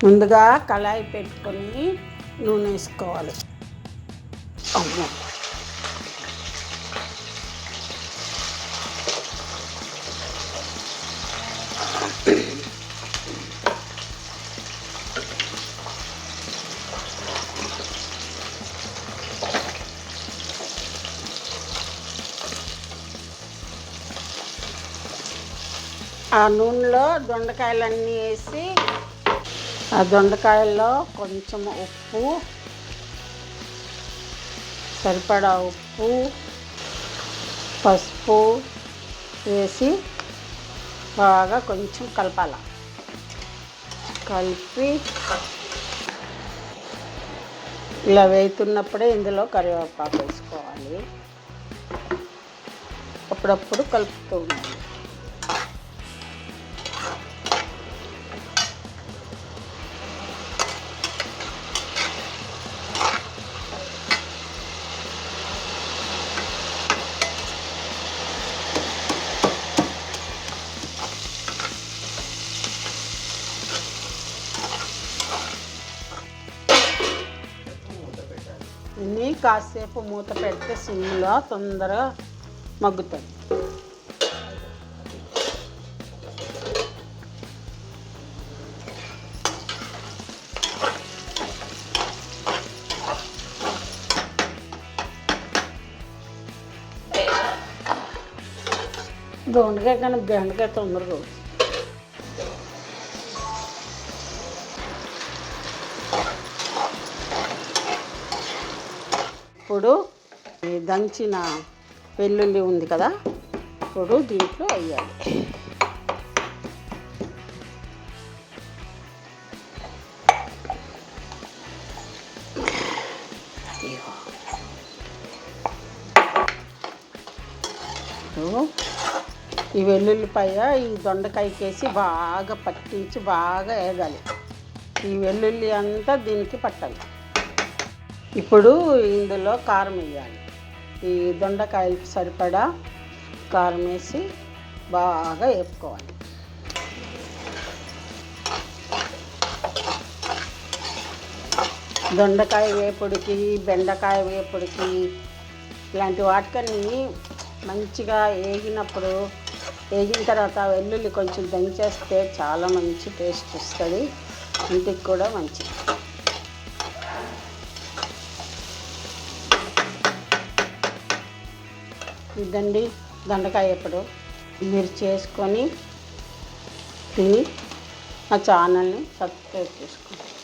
ముందుగా కళాయి పెట్టుకొని నూనె వేసుకోవాలి అమ్మో. ఆ నూనెలో దొండకాయలన్నీ వేసి ఆ దొండకాయల్లో కొంచెం ఉప్పు సరిపడా ఉప్పు పసుపు వేసి బాగా కొంచెం కలపాల. కలిపి ఇలా వేస్తున్నప్పుడే ఇందులో కరివేపాకు వేసుకోవాలి. అప్పుడప్పుడు కలుపుతూ ఉండాలి. ఇన్ని కాసేపు మూత పెడితే సిమ్లో తొందరగా మగ్గుతుంది. దొండకాయ కానీ బెండకాయ తొందరగా ఇప్పుడు దంచిన వెల్లుల్లి ఉంది కదా ఇప్పుడు దీంట్లో వేయాలి. ఇదిగో. ఇప్పుడు ఈ వెల్లుల్లిపాయ ఈ దొండకాయకేసి బాగా పట్టించి బాగా వేగాలి. ఈ వెల్లుల్లి అంతా దీనికి పట్టాలి. ఇప్పుడు ఇందులో కారం వేయాలి. ఈ దొండకాయలకు సరిపడా కారం వేసి బాగా వేపుకోవాలి. దొండకాయ వేపుడికి బెండకాయ వేపుడికి ఇలాంటి వాటికన్నీ మంచిగా వేగినప్పుడు వేగిన తర్వాత వెల్లుల్లి కొంచెం దంచేస్తే చాలా మంచి టేస్ట్ వస్తుంది. ఇంటికి కూడా మంచిది. ఇదండి దొండకాయ ఎప్పుడు. మీరు చేసుకొని తిని మా ఛానల్ని సబ్స్క్రైబ్ చేసుకోండి.